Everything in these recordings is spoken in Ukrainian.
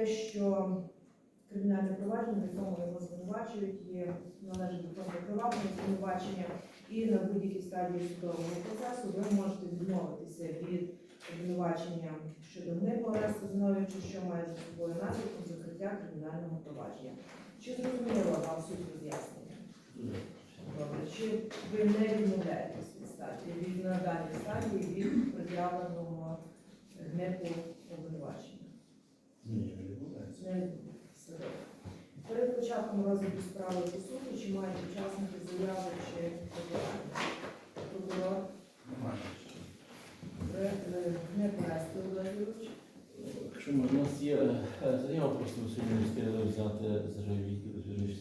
те, що кримінальне провадження, в якому його звинувачують, є належить до приватного звинувачення, і на будь-якій стадії судового процесу ви можете відмовитися від обвинувачення щодо аресту, знаючи, що має за собою наслідком закриття кримінального провадження. Чи зрозуміло вам суть роз'яснення? Добре, чи ви не відмовляєтесь від стадії, від на даній стадії від пред'явленого гнепу обвинувачення? Не. Не. Добре. Перед початком розгляду справи по суду, чи мають учасники заяви чи? Прокурор е, не Орести Володимирович. Якщо можна, у нас є е, заява, просто сьогодні не встигли взяти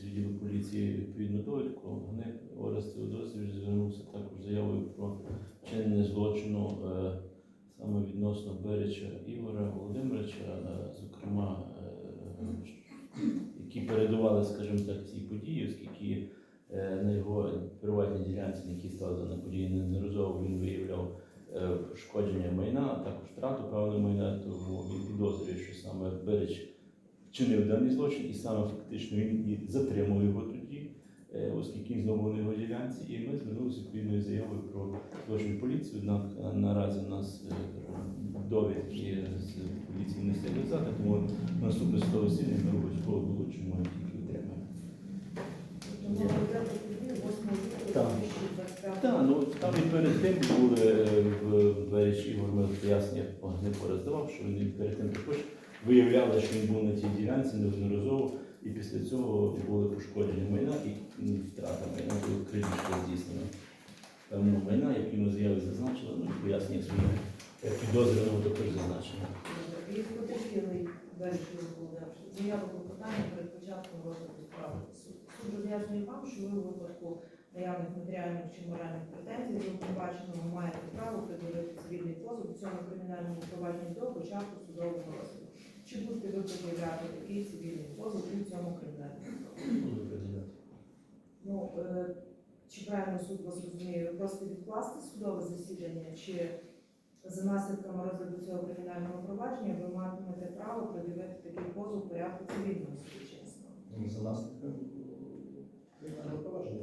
з відділу поліції відповідну довідку. Вони Орест Теодосович звернувся також заявою про вчинення злочину е, саме відносно Береча Ігоря Володимировича, е, зокрема, е, які передували, скажімо так, цій події, оскільки е, на його приватній ділянці, на якій стала дана подія, неодноразово він виявляв е, пошкодження майна, а також втрату певного майна, тому він підозрює, що саме Береч вчинив даний злочин, і саме фактично він і затримав його тоді, е, оскільки знову на його ділянці, і ми звернулися відповідною заявою про злочин поліції. Однак наразі у нас довідки з поліції не встигли взяти, тому наступне засідання ми обов'язково долучимо тільки отримаємо. Мова йде про подію 8 лютого Так. 2025 ну там і перед тим були е, в Бережі пояснення не пороздавав, що вони перед тим також виявляли, що він був на цій ділянці неодноразово, і після цього були пошкодження майна і втрата майна, були крадіжка здійснена певного майна, які ми заяві зазначили, ну і пояснення своїх е, підозрюваного також зазначено. І потерпілий вирішив Володимирович. Заява про питання перед початком розгляду справи. Суд роз'яснює вам, що ви у випадку наявних матеріальних чи моральних претензій до обвинуваченого маєте право пред'явити цивільний позов у цьому кримінальному провадженні до початку судового розгляду. Чи будете ви пред'являти такий цивільний позов у цьому кримінальному провадженні? Ну, е, чи правильно суд вас розуміє, ви просите відкласти судове засідання, чи за наслідками розгляду цього кримінального провадження ви матимете право пред'явити такий позов порядку цивільного судочинства? За наслідком кримінального провадження.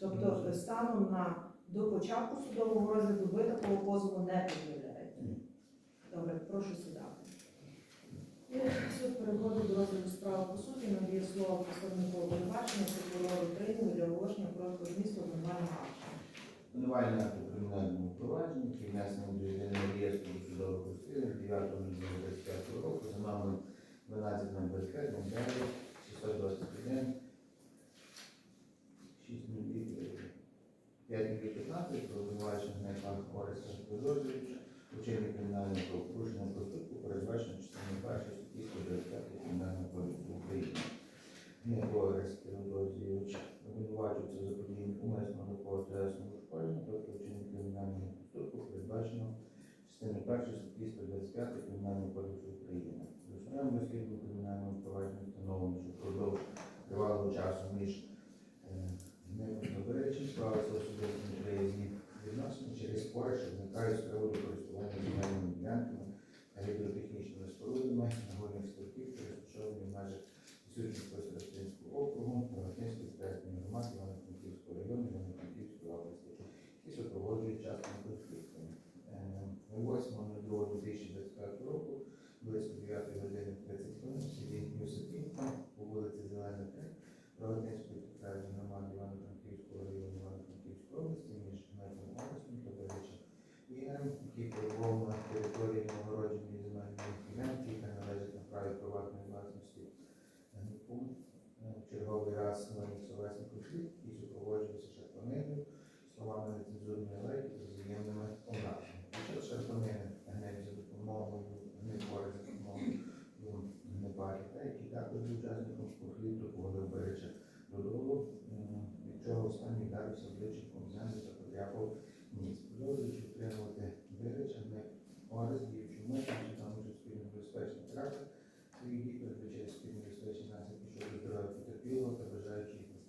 Тобто е, станом на до початку судового розгляду ви такого позову не пред'являєте? Добре, прошу сідати. І суд переходить до розгляду справи по суті, надає слово представнику обвинувачення прокурору України для оголошення короткого змісту обвинувального акту. Обвинувальний акт у кримінальному провадженні, який реєстру судових розслідувань 9.05 року за номером 12.05, Монтарі, 621, 5.15, про обвинувачення Гнайпан Ореса Козозовича, учені кримінального правопорушення проступку, передбачено частиною 1 частиною першої статті 125 Кримінального кодексу України. Основним розслідуванням кримінального провадження встановлено, що впродовж тривалого часу між Необережні справиться особисто неприязні відносини через спори, що з приводу користування земельними ділянками та гідротехнічними спорудами на горних що розташовані в межах Сючинського Старостинського округу, Рогатинської територіальної громади Івано-Франківського району Івано-Франківської області, які супроводжують частними конфліктами. Е, 8.02.2025 року близько 9 години 30 хвилин в селі Юсипівка по вулиці Зелена 3 Рогатинської територіальної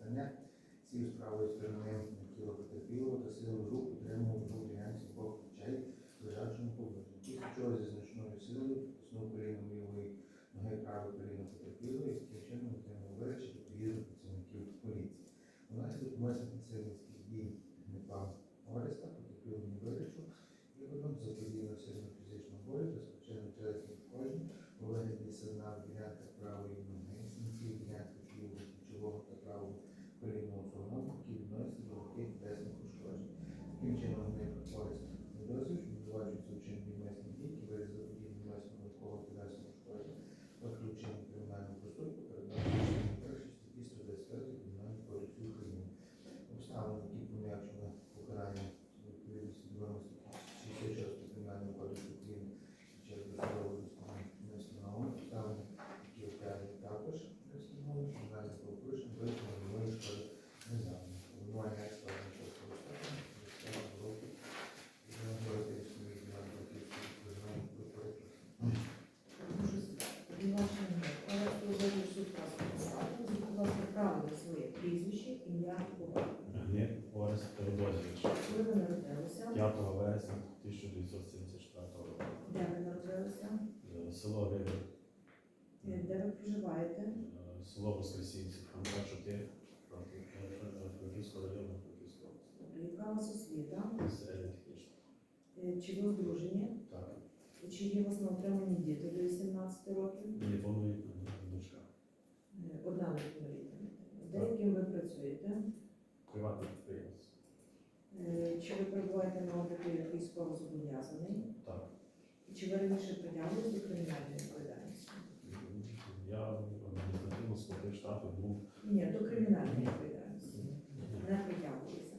настання, сів з правої сторони тіло потерпілого та силу рук утримував ім'я Гнит Орес Теодозійович. коли ви народилися, 5 вересня 1974 року. де ви народилися, Е, Село Вибір, Е, де ви проживаєте, е, село Воскресінці, Франка 4, Франківського району, Франківської області. яка у вас освіта, Середня технічна. Е, чи ви одружені, Так. чи є у вас на отриманні діти до 18 років, Мені повнолітня дочка. Е, одна неповнолітня. Працюєте, Приватний підприємець. Е, чи ви перебуваєте на обліку як військовозобов'язаний, Так. і чи ви раніше притягнулись до кримінальної відповідальності? Я адміністративно сплатив штрафи, був Ні, до кримінальної відповідальності. Не притягувалися.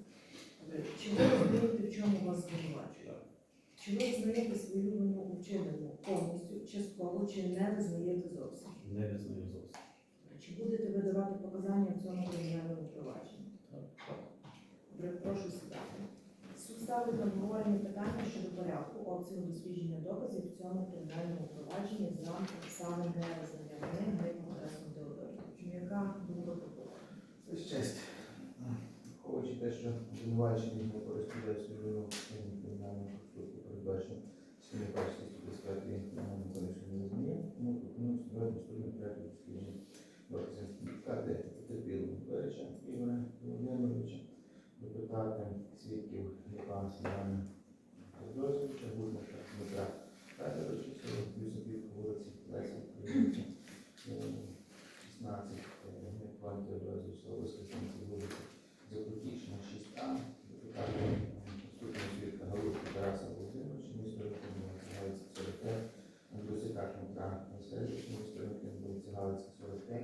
Добре. Чи ви розумієте, в чому вас звинувачують? Чи ви визнаєте свою вину у вчиненому повністю, частково, чи не визнаєте зовсім? не визнаю зовсім. Чи будете ви давати показання в цьому кримінальному провадженні? Так. Так. Добре, прошу сідати. Суд ставить на обговорення питання щодо порядку обсягу дослідження доказів в цьому кримінальному провадженні за саме вини Григором Тарасом Теодоровичем. Яка думка прокурора? Це честь. Враховуючи те, що обвинувачений не користується свою кримінальному проступку, передбачено частини першої статті 25 кримінального кодексу не розуміє, тому пропоную наступний порядок доказів. Допитати потерпілого Береча Ігоря Володимировича, допитати свідків Яка Івана Теодозовича, Гурмаша Дмитра Федоровича, село Юсипів, вулиці Лесі Українки, 16, Іван Теодозович, село Воскресенці, вулиці Запотічна, 6А, депутата наступного свідка Галушки Тараса Володимировича, місто Рахунок, Галицька 45, Дмитра Васильовича, місто Рахунок, вулиця Галицька 45,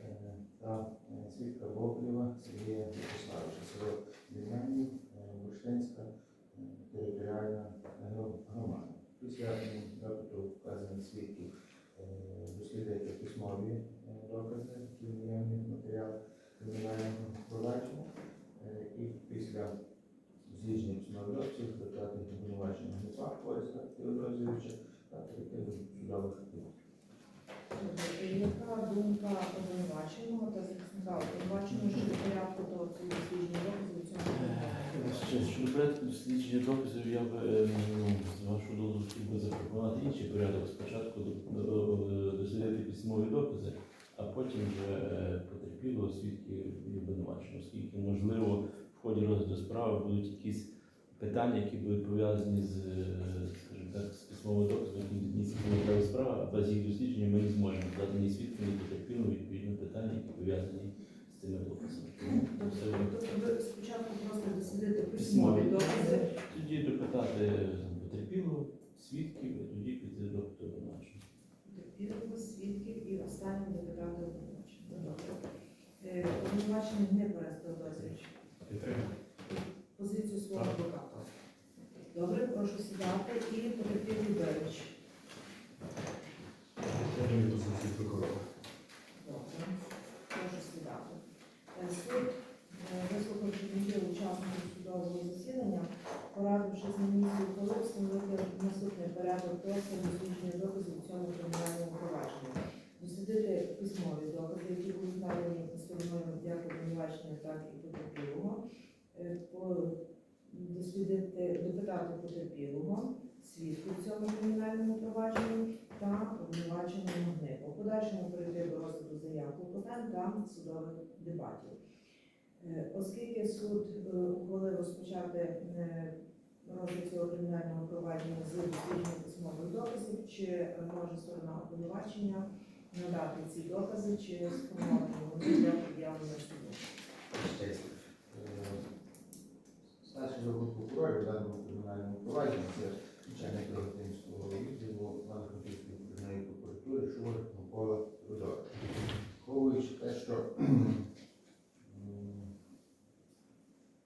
е, та свідка Воблєва Сергія Вячеславовича, село Вільнянів, Бурштинська, е, територіальна гро- громада. Після м, допиту вказаних свідків дослідити письмові докази, які наявні в матеріалах кримінального провадження. І після дослідження письмових доказів викликати обвинувачення Гнипа Користа Теодозійовича та перейти до судових активів. Добре, і Яка думка обвинуваченого та захисника? Обвинуваченого щодо порядку обсягу дослідження доказів в цьому Ще щодо порядку дослідження доказів, я би е, ну, з вашого дозволу хотів би запропонувати інший порядок. Спочатку до- до- дослідити письмові докази, а потім вже е, потерпілого свідки обвинуваченого, оскільки можливо в ході розгляду справи будуть якісь питання, які будуть пов'язані з, скажімо так, з письмовим доказом, які справа, а без їх дослідження ми не зможемо дати ні свідку, ні потерпілому відповідні питання, які пов'язані з цими доказами. Тобто ви спочатку просто дослідити письмові докази, тоді допитати потерпілого, свідків, і тоді піти до обвинувачення. Потерпілого, свідків і останнім депутата обвинувачення. Добре. Обвинувачений не Борис Теодосович. Позицію свого адвоката. Добре, прошу сідати і позицію прокурора. Добре, прошу сідати. Е, Суд, е, вислухавши думки учасників судового засідання, порадившись на місці ухвалив встановити наступний порядок тесту дослідження доказів у цьому кримінальному провадженні. Дослідити письмові докази, які будуть надані стороною як обвинувачення, так і потерпілого. Дослідити, допитати потерпілого, свідку в цьому кримінальному провадженні та обвинуваченого гнипу. У подальшому перейти до розгляду заяв клопотань та судових дебатів. Е, Оскільки суд е, ухвалив розпочати е, розгляд цього кримінального провадження з дослідження письмових доказів, чи може сторона обвинувачення надати ці докази, чи сформувати вони для пред'явлення суду? Прокурорів в даному кримінальному провадженні це начальник Рогатинського відділу Івано-Франківської кримінальної прокуратури Шур Микола Рудок. Враховуючи те, що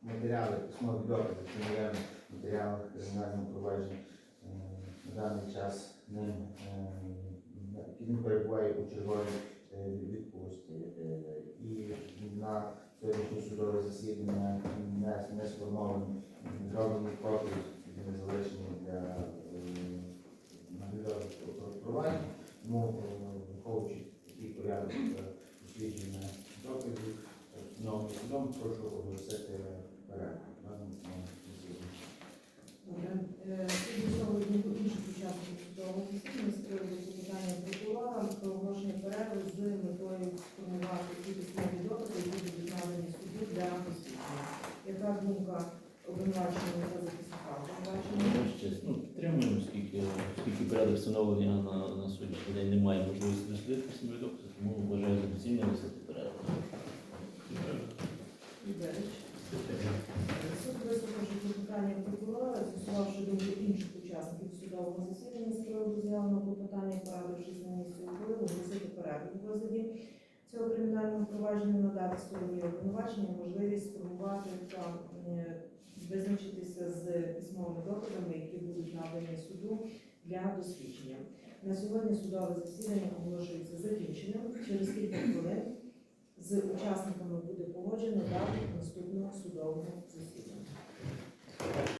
матеріали, письмові докази, в матеріалах кримінального провадження на даний час він перебуває у черговій е, відпустці е, і на сьогоднішнє судове засідання не, не сформовані зроблені копії, які не залишені для е, наглядових проваджень. Тому, е, враховуючи такий порядок е, дослідження доказів, е, постановлений судом, прошу оголосити перерву. Добре. Інших учасників судового засідання з приводу прокурора про оголошення перерви з метою сформувати ті письмові докази, які будуть надані суду для Яка думка обвинуваченого та захисника обвинуваченого? Ще ну, підтримуємо, оскільки, оскільки порядок встановлення на, на сьогоднішній день немає можливості дослідити письмові тому вважаю за доцільне висити перерву. Ідеч. Суд вислухавши клопотання прокурора, з'ясувавши думки інших учасників судового засідання з приводу заявленого клопотання, порадившись на місці ухвалив оголосити перерву в розгляді цього кримінального провадження, надати стороні обвинувачення можливість сформувати та е, визначитися з письмовими доказами, які будуть надані суду для дослідження. На сьогодні судове засідання оголошується закінченим. Через кілька хвилин з учасниками буде погоджено дату наступного судового засідання.